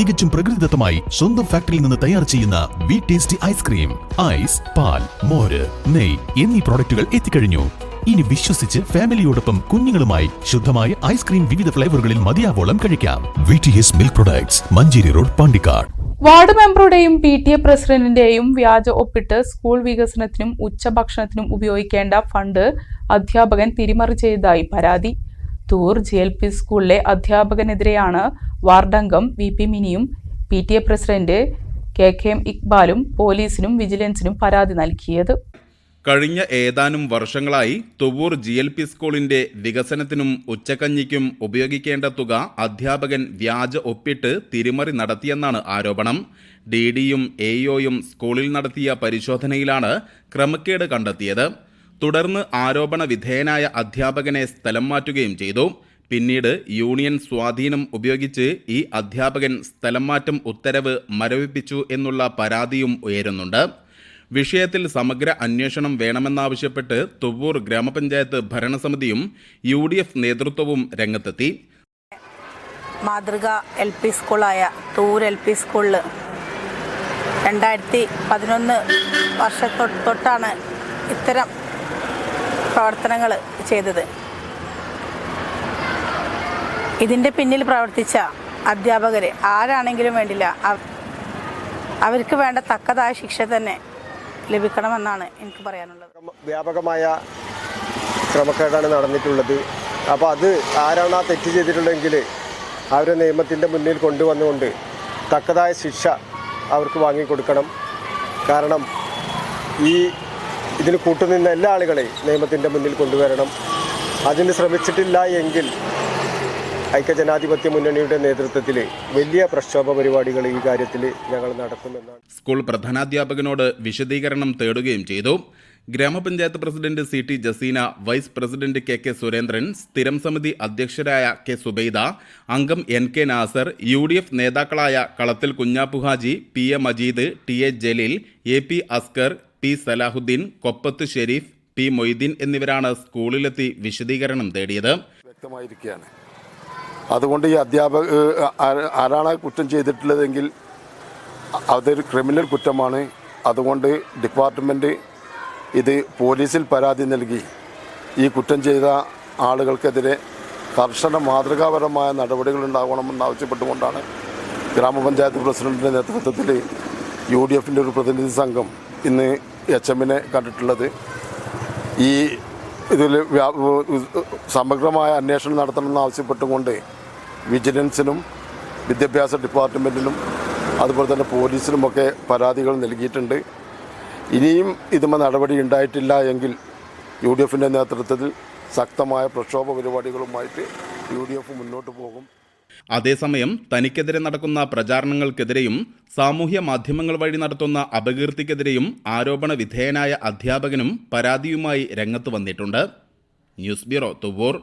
തികച്ചും പ്രകൃതിദത്തമായി സ്വന്തം ഫാക്ടറിയിൽ നിന്ന് തയ്യാർ ചെയ്യുന്ന വി ടേസ്റ്റി ഐസ്ക്രീം ഐസ് പാൽ മോര് നെയ് എന്നീ പ്രോഡക്റ്റുകൾ എത്തിക്കഴിഞ്ഞു. ഇനി വിശ്വസിച്ച് ഫാമിലിയോടൊപ്പം കുഞ്ഞുങ്ങളുമായി ശുദ്ധമായ ഐസ്ക്രീം വിവിധ ഫ്ലേവറുകളിൽ മതിയാവോളം കഴിക്കാം. V T S milk products Manjeri road Pandikkad. Ward മെമ്പറുടെയും P T A പ്രസിഡന്റിന്റെയും വ്യാജ ഒപ്പിട്ട് സ്കൂൾ വികസനത്തിനും ഉച്ചഭക്ഷണത്തിനും ഉപയോഗിക്കേണ്ട ഫണ്ട് അധ്യാപകൻ തിരിമറി ചെയ്തതായി പരാതി. തൂർ ജി എൽ പി സ്കൂളിലെ അധ്യാപകനെതിരെയാണ് വാർഡംഗം V P മിനിയും P T A president K K M ഇക്ബാലും പോലീസിനും വിജിലൻസിനും പരാതി നൽകിയത്. കഴിഞ്ഞ ഏതാനും വർഷങ്ങളായി തുവൂർ ജി എൽ പി സ്കൂളിന്റെ വികസനത്തിനും ഉച്ചക്കഞ്ഞിക്കും ഉപയോഗിക്കേണ്ട തുക അധ്യാപകൻ വ്യാജ ഒപ്പിട്ട് തിരിമറി നടത്തിയെന്നാണ് ആരോപണം. ഡി ഡിയും എ സ്കൂളിൽ നടത്തിയ പരിശോധനയിലാണ് ക്രമക്കേട് കണ്ടെത്തിയത്. തുടർന്ന് ആരോപണ വിധേയനായ അധ്യാപകനെ സ്ഥലം മാറ്റുകയും ചെയ്തു. പിന്നീട് യൂണിയൻ സ്വാധീനം ഉപയോഗിച്ച് ഈ അധ്യാപകൻ സ്ഥലം മാറ്റം ഉത്തരവ് മരവിപ്പിച്ചു എന്നുള്ള പരാതിയും ഉയരുന്നുണ്ട്. വിഷയത്തിൽ സമഗ്ര അന്വേഷണം വേണമെന്നാവശ്യപ്പെട്ട് തുവ്വൂർ ഗ്രാമപഞ്ചായത്ത് ഭരണസമിതിയും യു ഡി എഫ് നേതൃത്വവും രംഗത്തെത്തി. മാതൃക എൽ പി സ്കൂളായ തൂർ എൽ പി സ്കൂളിൽ രണ്ടായിരത്തി പതിനൊന്ന് വർഷത്തൊട്ടാണ് ഇത്തരം പ്രവർത്തനങ്ങൾ ചെയ്തത്. ഇതിന്റെ പിന്നിൽ പ്രവർത്തിച്ച അധ്യാപകർ ആരാണെങ്കിലും വേണ്ടില്ല. അവർക്ക് വേണ്ട തക്കതായ ശിക്ഷ തന്നെ ലഭിക്കണമെന്നാണ് എനിക്ക് പറയാനുള്ളത്. വ്യാപകമായ ക്രമക്കേടാണ് നടന്നിട്ടുള്ളത്. അപ്പോൾ അത് ആരാണ് ആ തെറ്റ് ചെയ്തിട്ടുള്ളതെങ്കിൽ അവരെ നിയമത്തിന്റെ മുന്നിൽ കൊണ്ടുവന്നുകൊണ്ട് തക്കതായ ശിക്ഷ അവർക്ക് വാങ്ങിക്കൊടുക്കണം. കാരണം ഈ ഇതിന് കൂട്ടുനിന്ന എല്ലാ ആളുകളെയും നിയമത്തിന്റെ മുന്നിൽ കൊണ്ടുവരണം. അതിന് ശ്രമിച്ചിട്ടില്ല എങ്കിൽ ഐക്യജനാധിപത്യ മുന്നണിയുടെ നേതൃത്വത്തിൽ വലിയ പ്രക്ഷോഭ പരിപാടികൾ ഈ കാര്യത്തിൽ ഞങ്ങൾ നടത്തുമെന്നാണ്. സ്കൂൾ പ്രധാനാധ്യാപകനോട് വിശദീകരണം തേടുകയും ചെയ്തു. ഗ്രാമപഞ്ചായത്ത് president C T Jaseena vice president K K Surendran സ്ഥിരം സമിതി അധ്യക്ഷരായ കെ സുബൈദ അംഗം N K Nasar U D F നേതാക്കളായ Kalathil Kunhappuhaji P A Majeed T A Jaleel A P Askar P Salahuddin Koppath Sharif P Moideen എന്നിവരാണ് സ്കൂളിലെത്തി വിശദീകരണം തേടിയത്. വ്യക്തമായിരിക്കുകയാണ്. അതുകൊണ്ട് ഈ അധ്യാപക ആരാണ് കുറ്റം ചെയ്തിട്ടുള്ളതെങ്കിൽ അതൊരു ക്രിമിനൽ കുറ്റമാണ്. അതുകൊണ്ട് ഡിപ്പാർട്ട്മെന്റ് ഇത് പോലീസിൽ പരാതി നൽകി. ഈ കുറ്റം ചെയ്ത ആളുകൾക്കെതിരെ കർശന മാതൃകാപരമായ നടപടികൾ ഉണ്ടാകണമെന്ന് ആവശ്യപ്പെട്ടുകൊണ്ടാണ് ഗ്രാമപഞ്ചായത്ത് പ്രസിഡന്റിന്റെ നേതൃത്വത്തിൽ യു ഡി എഫിന്റെ ഒരു പ്രതിനിധി സംഘം ഇന്ന് എച്ച് എമ്മിനെ കണ്ടിട്ടുള്ളത്. ഈ ഇതിൽ സമഗ്രമായ അന്വേഷണം നടത്തണമെന്ന് ആവശ്യപ്പെട്ടുകൊണ്ട് വിജിലൻസിനും വിദ്യാഭ്യാസ ഡിപ്പാർട്ട്മെന്റിനും അതുപോലെ തന്നെ പോലീസിനുമൊക്കെ പരാതികൾ നൽകിയിട്ടുണ്ട്. ഇനിയും ഇതുമ നടപടി ഉണ്ടായിട്ടില്ല എങ്കിൽ യു ഡി എഫിന്റെ നേതൃത്വത്തിൽ ശക്തമായ പ്രക്ഷോഭ പരിപാടികളുമായിട്ട് യു ഡി എഫ് മുന്നോട്ട് പോകും. അതേസമയം തനിക്കെതിരെ നടക്കുന്ന പ്രചാരണങ്ങൾക്കെതിരെയും സാമൂഹ്യ മാധ്യമങ്ങൾ വഴി നടത്തുന്ന അപകീർത്തിക്കെതിരെയും ആരോപണ വിധേയനായ അധ്യാപകനും പരാതിയുമായി രംഗത്ത് വന്നിട്ടുണ്ട്. News bureau Thuvur.